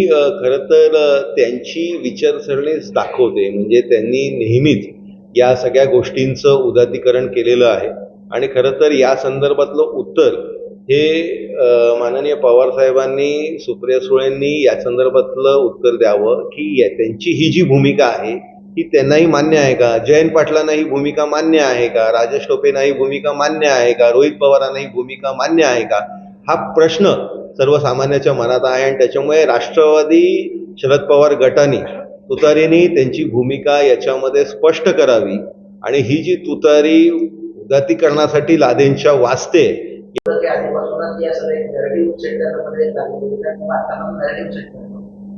खर तर त्यांची विचारसरणीच दाखवते. म्हणजे त्यांनी नेहमीच या सगळ्या गोष्टींचं उदातीकरण केलेलं आहे. आणि खरं तर या संदर्भातलं उत्तर हे माननीय पवार साहेबांनी सुप्रिया सुळेंनी या संदर्भातलं उत्तर द्यावं की त्यांची ही जी भूमिका आहे ही त्यांनाही मान्य आहे का? जयंत पाटलांना ही भूमिका मान्य आहे का? राजेश टोपेंना ही भूमिका मान्य आहे का? रोहित पवारांना ही भूमिका मान्य आहे का? हा प्रश्न सर्वसामान्याच्या मनात आहे आणि त्याच्यामुळे राष्ट्रवादी शरद पवार गटाने तुतारीने त्यांची भूमिका याच्यामध्ये स्पष्ट करावी आणि ही जी तुतारी उदातीकरणासाठी लादेंच्या वाचते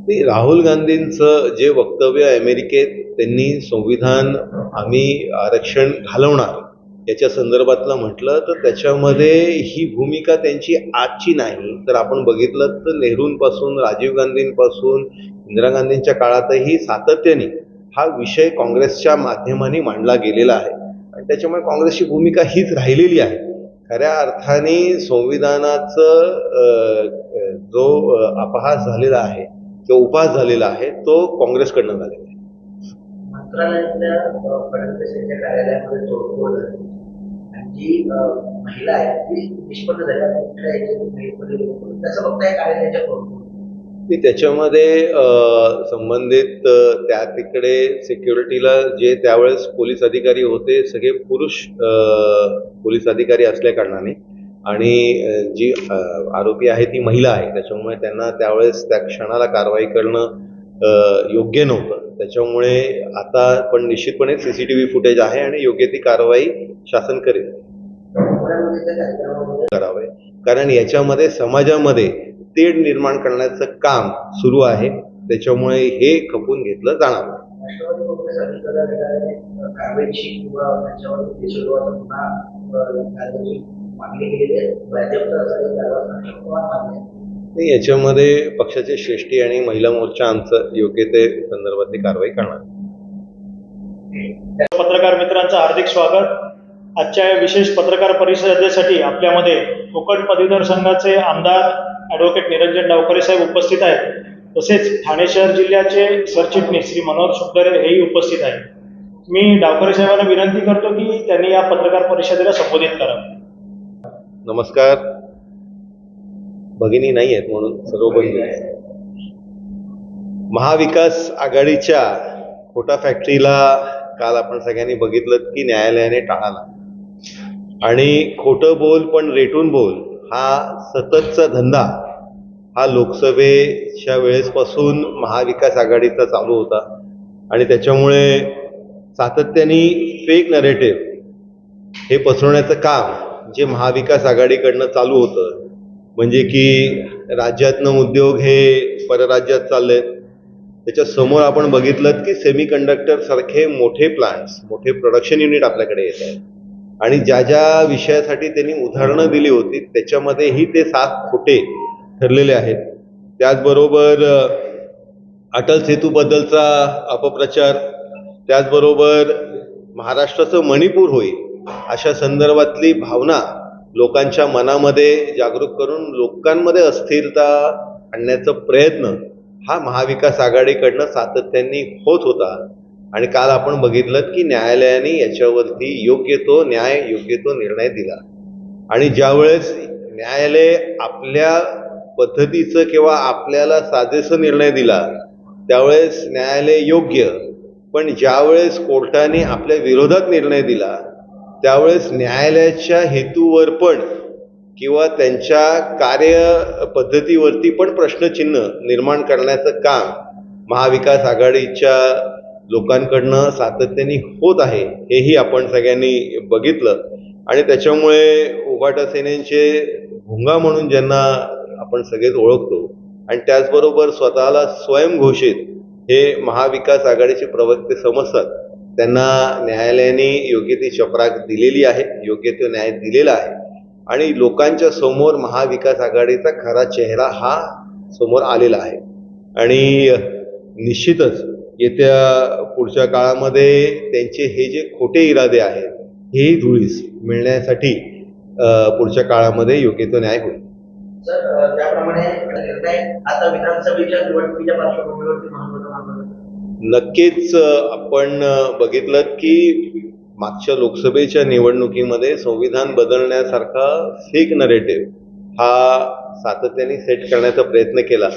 ते राहुल गांधींचं जे वक्तव्य अमेरिकेत त्यांनी संविधान आम्ही आरक्षण घालवणार. याच्या संदर्भातलं म्हटलं तर त्याच्यामध्ये ही भूमिका त्यांची आजची नाही. तर आपण बघितलं तर नेहरूंपासून राजीव गांधींपासून इंदिरा गांधींच्या काळातही सातत्याने हा विषय काँग्रेसच्या माध्यमाने मांडला गेलेला आहे. आणि त्याच्यामुळे काँग्रेसची भूमिका हीच राहिलेली आहे. खऱ्या अर्थाने संविधानाचं जो अपहास झालेला आहे किंवा उपहास झालेला आहे तो काँग्रेसकडनं झालेला आहे. मंत्रालयातल्या फडणवीसांच्या कार्यालयामध्ये तोडफोड झाली आणि जी महिला आहे ती निष्पन्न झाली. कुठल्या याच्यातून त्याचं फक्त या कार्यालयाच्या तोडफोड की त्याच्यामध्ये संबंधित त्या तिकडे सिक्युरिटीला जे त्यावेळेस पोलीस अधिकारी होते सगळे पुरुष पोलीस अधिकारी असल्या कारणाने. आणि जी आरोपी आहे ती महिला आहे. त्याच्यामुळे त्यांना त्यावेळेस त्या क्षणाला कारवाई करणं योग्य नव्हतं. त्याच्यामुळे आता पण निश्चितपणे C C T V footage आहे आणि योग्य ती कारवाई शासन करेल. करावे. कारण याच्यामध्ये समाजामध्ये तेढ निर्माण करण्याचं काम सुरू आहे. त्याच्यामुळे हे खपून घेतलं जाणार नाही. नाही. याच्यामध्ये पक्षाचे श्रेष्ठी आणि महिला मोर्चा आमचं योग्य ते संदर्भातली कारवाई करणार. पत्रकार मित्रांचं हार्दिक स्वागत. आजच्या या विशेष पत्रकार परिषदेसाठी आपल्यामध्ये कोकण पदवीधर संघाचे आमदार ॲडव्होकेट निरंजन डावकरे साहेब उपस्थित आहेत. तसेच ठाणे शहर जिल्ह्याचे सरचिटणीस श्री मनोहर सुखदरे हेही उपस्थित आहेत. मी डावकरे साहेबांना विनंती करतो की त्यांनी या पत्रकार परिषदेला संबोधित करावं नमस्कार. भगिनी नाही आहेत म्हणून सर्व बंधू आहेत. महाविकास आघाडीच्या खोटा फॅक्टरीला काल आपण सगळ्यांनी बघितलं की न्यायालयाने टाळाला आणि खोटं बोल पण रेटून बोल हा सततचा धंदा हा लोकसभेच्या वेळेसपासून महाविकास आघाडीचा चालू होता आणि त्याच्यामुळे सातत्याने फेक नरेटिव्ह हे पसरवण्याचं काम जे महाविकास आघाडीकडनं चालू होतं म्हणजे की राज्यातनं उद्योग हे परराज्यात चालले. त्याच्यासमोर आपण बघितलं की सेमी कंडक्टर सारखे मोठे प्लांट्स मोठे प्रोडक्शन युनिट आपल्याकडे येत आहेत. आणि ज्या ज्या विषयासाठी त्यांनी उदाहरणं दिली होती त्याच्यामध्येही ते सात खोटे ठरलेले आहेत. त्याचबरोबर अटल सेतूबद्दलचा अपप्रचार त्याचबरोबर महाराष्ट्राचं मणिपूर होईल अशा संदर्भातली भावना लोकांच्या मनामध्ये जागरूक करून लोकांमध्ये अस्थिरता आणण्याचा प्रयत्न हा महाविकास आघाडीकडनं सातत्याने होत होता. आणि काल आपण बघितलं की न्यायालयाने याच्यावरती योग्य तो न्याय योग्य तो निर्णय दिला. आणि ज्यावेळेस न्यायालय आपल्या पद्धतीचं किंवा आपल्याला साजेसं निर्णय दिला त्यावेळेस न्यायालय योग्य. पण ज्यावेळेस कोर्टाने आपल्या विरोधात निर्णय दिला त्यावेळेस न्यायालयाच्या हेतूवर पण किंवा त्यांच्या कार्य पद्धतीवरती पण प्रश्नचिन्ह निर्माण करण्याचं काम महाविकास आघाडीच्या लोकांकडनं सातत्याने होत आहे हेही आपण सगळ्यांनी बघितलं. आणि त्याच्यामुळे उभाटा सेनेचे भुंगा म्हणून ज्यांना आपण सगळेच ओळखतो आणि त्याचबरोबर स्वतःला स्वयंघोषित हे महाविकास आघाडीचे प्रवक्ते समजतात. त्यांना न्यायालयाने योग्य ती चपराक दिलेली आहे योग्य तो न्याय दिलेला आहे. आणि लोकांच्या समोर महाविकास आघाडीचा खरा चेहरा हा समोर आलेला आहे. आणि निश्चितच येत्या पुढच्या काळामध्ये त्यांचे हे जे खोटे इरादे आहेत हे धुळीस मिळण्यासाठी पुढच्या काळामध्ये योग्य तो न्याय होईल. त्याप्रमाणे आता विधानसभेच्या निवडणुकीच्या पार्श्वभूमीवरती महत्त्वाचा नक्कीच आपण बघितलं की मागच्या लोकसभेच्या निवडणुकीमध्ये संविधान बदलण्यासारखा फेक नरेटिव्ह हा सातत्याने सेट करण्याचा प्रयत्न केला.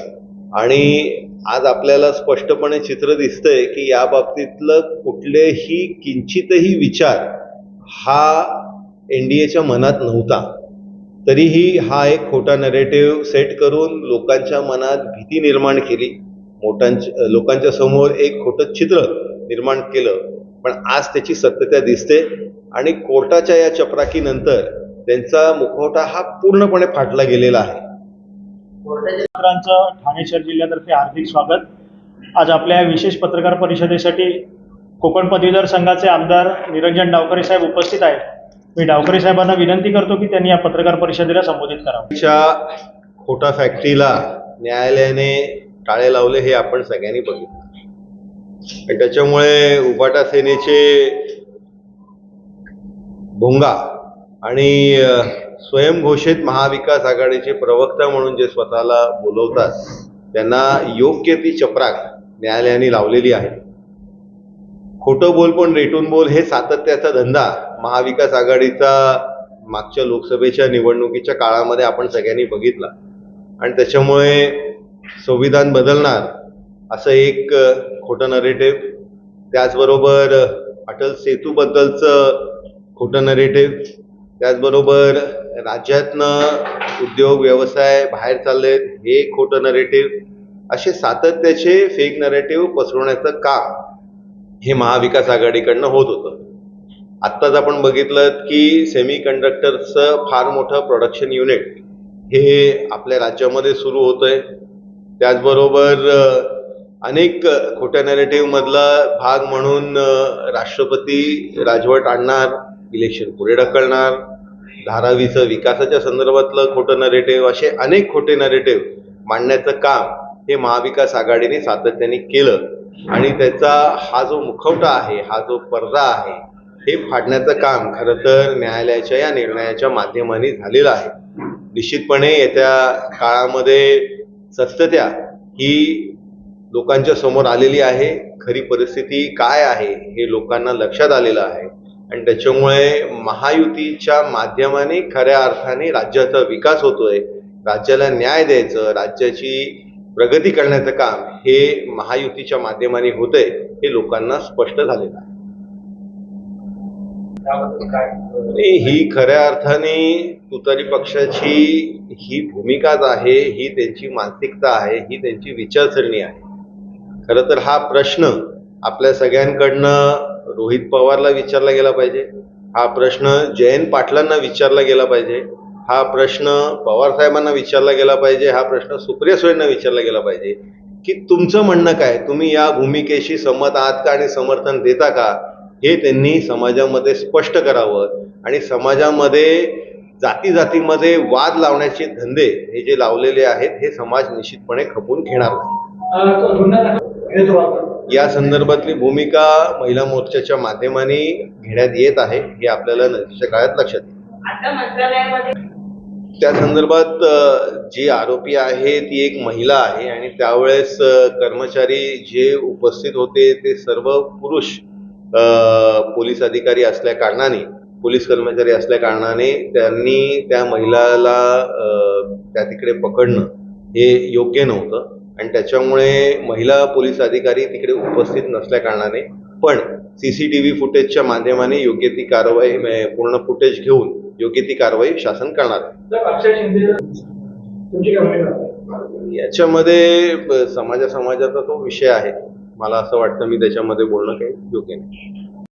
आणि आज आपल्याला स्पष्टपणे चित्र दिसतंय की या बाबतीतलं कुठलेही किंचितही विचार हा एन डी एच्या मनात नव्हता. तरीही हा एक खोटा नरेटिव्ह सेट करून लोकांच्या मनात भीती निर्माण केली. मोठ्यांच्या लोकांच्या समोर एक खोटं चित्र निर्माण केलं. पण आज त्याची सत्यता दिसते आणि कोर्टाच्या या चपराकीनंतर त्यांचा मुखवटा हा पूर्णपणे फाटला गेलेला आहे. ठाणे शहर जिल्ह्यातर्फे हार्दिक स्वागत. आज आपल्या विशेष पत्रकार परिषदेसाठी कोकण पदवीधर संघाचे आमदार निरंजन डावकरे साहेब उपस्थित आहेत. मी डावकरे साहेबांना विनंती करतो की त्यांनी या पत्रकार परिषदेला संबोधित करावं. खोटा फॅक्टरीला न्यायालयाने टाळे लावले हे आपण सगळ्यांनी बघितलं. आणि त्याच्यामुळे उपाटा सेनेचे भोंगा आणि स्वयंघोषित महाविकास आघाडीचे प्रवक्ता म्हणून जे स्वतःला बोलवतात त्यांना योग्य ती चपराक न्यायालयाने लावलेली आहे. खोटं बोल पण रेटून बोल हे सातत्याचा धंदा महाविकास आघाडीचा मागच्या लोकसभेच्या निवडणुकीच्या काळामध्ये आपण सगळ्यांनी बघितला. आणि त्याच्यामुळे संविधान बदलणार असं एक खोटं नरेटिव्ह त्याचबरोबर अटल सेतूबद्दलचं खोटं नरेटिव्ह त्याचबरोबर राज्यातनं उद्योग व्यवसाय बाहेर चाललेत हे खोटं नरेटिव्ह असे सातत्याचे फेक नरेटिव्ह पसरवण्याचं काम हे महाविकास आघाडीकडनं होत होतं. आत्ताच आपण बघितलं की सेमी कंडक्टरचं फार मोठं प्रोडक्शन युनिट हे आपल्या राज्यामध्ये सुरू होतं आहे त्याचबरोबर अनेक खोट्या नॅरेटिव्हमधला भाग म्हणून राष्ट्रपती राजवट आणणार इलेक्शन पुढे ढकलणार धारावीचं विकासाच्या संदर्भातलं खोटं नरेटिव्ह असे अनेक खोटे नरेटिव्ह मांडण्याचं काम हे महाविकास आघाडीने सातत्याने केलं. आणि त्याचा हा जो मुखवटा आहे हा जो पडदा आहे हे फाडण्याचं काम खरं तर न्यायालयाच्या या निर्णयाच्या माध्यमाने झालेलं आहे. निश्चितपणे येत्या काळामध्ये सत्यता ही लोकांच्या समोर आलेली आहे. खरी परिस्थिती काय आहे हे लोकांना लक्षात आलेलं आहे. आणि त्याच्यामुळे महायुतीच्या माध्यमाने खऱ्या अर्थाने राज्याचा विकास होतोय. राज्याला न्याय द्यायचं राज्याची प्रगती करण्याचं काम हे महायुतीच्या माध्यमाने होतंय हे लोकांना स्पष्ट झालेलं आहे. त्याबद्दल काय? ही खऱ्या अर्थाने तुतारी पक्षाची ही भूमिकाच आहे ही त्यांची मानसिकता आहे ही त्यांची विचारसरणी आहे. खरं तर हा प्रश्न आपल्या सगळ्यांकडनं रोहित पवारला विचारला गेला पाहिजे. हा प्रश्न जयंत पाटलांना विचारला गेला पाहिजे. हा प्रश्न पवार साहेबांना विचारला गेला पाहिजे. हा प्रश्न सुप्रिया सुळेंना विचारला गेला पाहिजे. की तुमचं म्हणणं काय? तुम्ही या भूमिकेशी सहमत आहात का आणि समर्थन देता का? हे त्यांनी समाजामध्ये स्पष्ट करावं आणि समाजामध्ये जाती जातीमध्ये वाद लावण्याचे धंदे हे जे लावलेले आहेत हे समाज निश्चितपणे खपून घेणार नाही. या संदर्भातली भूमिका महिला मोर्चाच्या माध्यमाने घेण्यात येत आहे हे आपल्याला नजीकच्या काळात लक्षात येईल. त्या संदर्भात जी आरोपी आहे ती एक महिला आहे आणि त्यावेळेस कर्मचारी जे उपस्थित होते ते सर्व पुरुष पोलीस अधिकारी असल्या कारणाने पोलीस कर्मचारी असल्या कारणाने त्यांनी त्या महिलाला त्या तिकडे पकडणं हे योग्य नव्हतं. आणि त्याच्यामुळे महिला पोलीस अधिकारी तिकडे उपस्थित नसल्या कारणाने पण सीसीटीव्ही फुटेजच्या माध्यमाने योग्य ती कारवाई पूर्ण फुटेज घेऊन योग्य ती कारवाई शासन करणार आहे. याच्यामध्ये समाजा समाजाचा तो विषय आहे. मला असं वाटतं मी त्याच्यामध्ये बोलणं काही योग्य नाही.